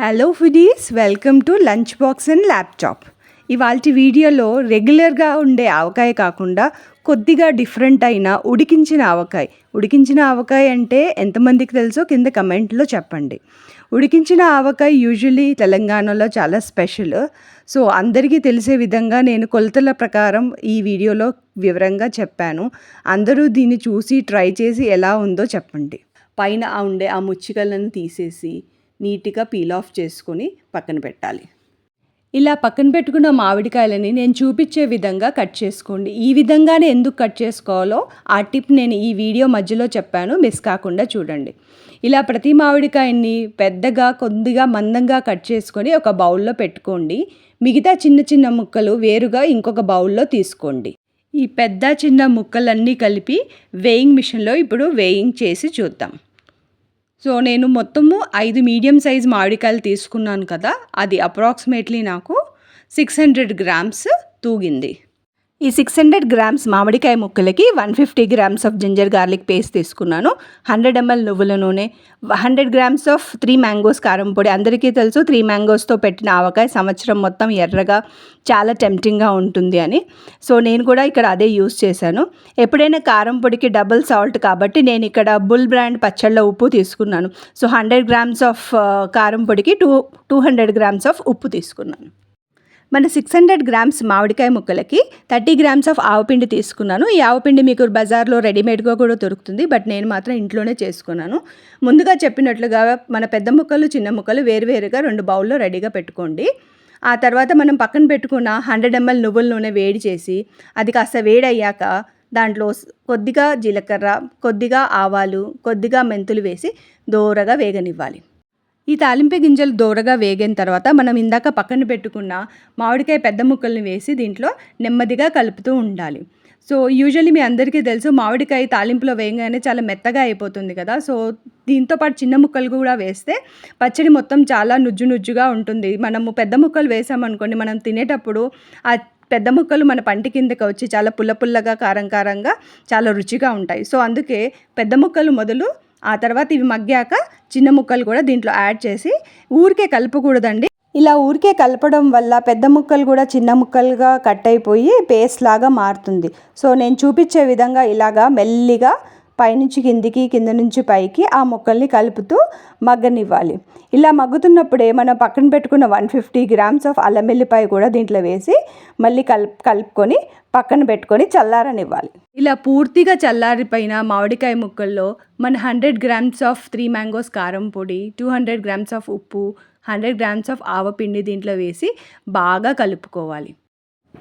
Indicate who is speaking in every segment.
Speaker 1: Hello foodies welcome to lunch box and laptop ఇవాళ వీడియోలో రెగ్యులర్గా ఉండే ఆవకాయ కాకుండా కొద్దిగా డిఫరెంట్ అయిన ఉడికించిన ఆవకాయ. ఉడికించిన ఆవకాయ అంటే ఎంతమందికి తెలుసో కింద కమెంట్లో చెప్పండి. ఉడికించిన ఆవకాయ యూజువలీ తెలంగాణలో చాలా స్పెషల్ సో అందరికీ తెలిసే విధంగా నేను కొలతల ప్రకారం ఈ వీడియోలో వివరంగా చెప్పాను. అందరూ దీన్ని చూసి ట్రై చేసి ఎలా ఉందో చెప్పండి. పైన ఉండే ఆ ముచ్చికలను తీసేసి నీట్గా పీల్ ఆఫ్ చేసుకొని పక్కన పెట్టాలి. ఇలా పక్కన పెట్టుకున్న మామిడికాయలని నేను చూపించే విధంగా కట్ చేసుకోండి. ఈ విధంగానే ఎందుకు కట్ చేసుకోవాలో ఆ టిప్ నేను ఈ వీడియో మధ్యలో చెప్పాను. మిస్ కాకుండా చూడండి. ఇలా ప్రతి మామిడికాయని పెద్దగా కొద్దిగా మందంగా కట్ చేసుకొని ఒక బౌల్లో పెట్టుకోండి. మిగతా చిన్న చిన్న ముక్కలు వేరుగా ఇంకొక బౌల్లో తీసుకోండి. ఈ పెద్ద చిన్న ముక్కలన్నీ కలిపి వేయింగ్ మిషన్లో ఇప్పుడు వేయింగ్ చేసి చూద్దాం. సో నేను మొత్తము ఐదు మీడియం సైజ్ మామిడికాయలు తీసుకున్నాను కదా అది అప్రాక్సిమేట్లీ నాకు సిక్స్ హండ్రెడ్ గ్రామ్స్ తూగింది. ఈ సిక్స్ హండ్రెడ్ గ్రామ్స్ మామిడికాయ ముక్కలకి one fifty grams of ginger garlic paste తీసుకున్నాను. హండ్రెడ్ ఎంఎల్ నువ్వుల నూనె hundred grams of three mangoes కారం పొడి. అందరికీ తెలుసు త్రీ మ్యాంగోస్తో పెట్టిన ఆవకాయ సంవత్సరం మొత్తం ఎర్రగా చాలా టెంప్టింగ్గా ఉంటుంది అని. సో నేను కూడా ఇక్కడ అదే యూస్ చేశాను. ఎప్పుడైనా కారం పొడికి డబుల్ సాల్ట్ కాబట్టి నేను ఇక్కడ బుల్ బ్రాండ్ పచ్చళ్ళ ఉప్పు తీసుకున్నాను. సో హండ్రెడ్ గ్రామ్స్ ఆఫ్ కారం పొడికి two two hundred grams of ఉప్పు తీసుకున్నాను. మన సిక్స్ హండ్రెడ్ గ్రామ్స్ మామిడికాయ ముక్కలకి థర్టీ గ్రామ్స్ ఆఫ్ ఆవపిండి తీసుకున్నాను. ఈ ఆవపిండి మీకు బజార్లో రెడీమేడ్గా కూడా దొరుకుతుంది. బట్ నేను మాత్రం ఇంట్లోనే చేసుకున్నాను. ముందుగా చెప్పినట్లుగా మన పెద్ద ముక్కలు చిన్న ముక్కలు వేరువేరుగా రెండు బౌల్లో రెడీగా పెట్టుకోండి. ఆ తర్వాత మనం పక్కన పెట్టుకున్న హండ్రెడ్ ఎంఎల్ నువ్వుల నూనె వేడి చేసి అది కాస్త వేడయ్యాక దాంట్లో కొద్దిగా జీలకర్ర కొద్దిగా ఆవాలు కొద్దిగా మెంతులు వేసి దోరగా వేగనివ్వాలి. ఈ తాలింపు గింజలు దూరగా వేగిన తర్వాత మనం ఇందాక పక్కన పెట్టుకున్న మామిడికాయ పెద్ద ముక్కల్ని వేసి దీంట్లో నెమ్మదిగా కలుపుతూ ఉండాలి. సో యూజువల్లీ మీ అందరికీ తెలుసు మామిడికాయ తాలింపులో వేయగానే చాలా మెత్తగా అయిపోతుంది కదా. సో దీంతో పాటు చిన్న ముక్కలు కూడా వేస్తే పచ్చడి మొత్తం చాలా నుజ్జు నుజ్జుగా ఉంటుంది. మనము పెద్ద ముక్కలు వేసామనుకోండి మనం తినేటప్పుడు ఆ పెద్ద ముక్కలు మన పంటి కిందకి వచ్చి చాలా పుల్ల పుల్లగా కారం కారంగా చాలా రుచిగా ఉంటాయి. సో అందుకే పెద్ద ముక్కలు మొదలు ఆ తర్వాత ఇవి మగ్గాక చిన్న ముక్కలు కూడా దీంట్లో యాడ్ చేసి ఊరికే కలపకూడదండి. ఇలా ఊరికే కలపడం వల్ల పెద్ద ముక్కలు కూడా చిన్న ముక్కలుగా కట్ అయిపోయి పేస్ట్ లాగా మారుతుంది. సో నేను చూపించే విధంగా ఇలాగా మెల్లిగా పైనుంచి కిందికి కింద నుంచి పైకి ఆ ముక్కల్ని కలుపుతూ మగ్గనివ్వాలి. ఇలా మగ్గుతున్నప్పుడే మనం పక్కన పెట్టుకున్న వన్ ఫిఫ్టీ గ్రామ్స్ ఆఫ్ అల్లం వెల్లిపాయ కూడా దీంట్లో వేసి మళ్ళీ కలుపు కలుపుకొని పక్కన పెట్టుకొని చల్లారనివ్వాలి. ఇలా పూర్తిగా చల్లారిపోయిన మామిడికాయ ముక్కల్లో మన hundred grams of three mangoes కారం పొడి టూ హండ్రెడ్ గ్రామ్స్ ఆఫ్ ఉప్పు హండ్రెడ్ గ్రామ్స్ ఆఫ్ ఆవపిండి దీంట్లో వేసి బాగా కలుపుకోవాలి.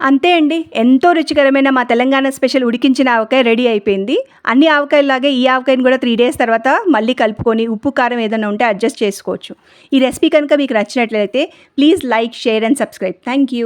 Speaker 1: అంతే అండి. ఎంతో రుచికరమైన మా తెలంగాణ స్పెషల్ ఉడికించిన ఆవకాయ రెడీ అయిపోయింది. అన్ని ఆవకాయలాగే ఈ ఆవకాయని కూడా త్రీ డేస్ తర్వాత మళ్ళీ కలుపుకొని ఉప్పు కారం ఏదైనా ఉంటే అడ్జస్ట్ చేసుకోవచ్చు. ఈ రెసిపీ కనుక మీకు నచ్చినట్లయితే please like share and subscribe. Thank you.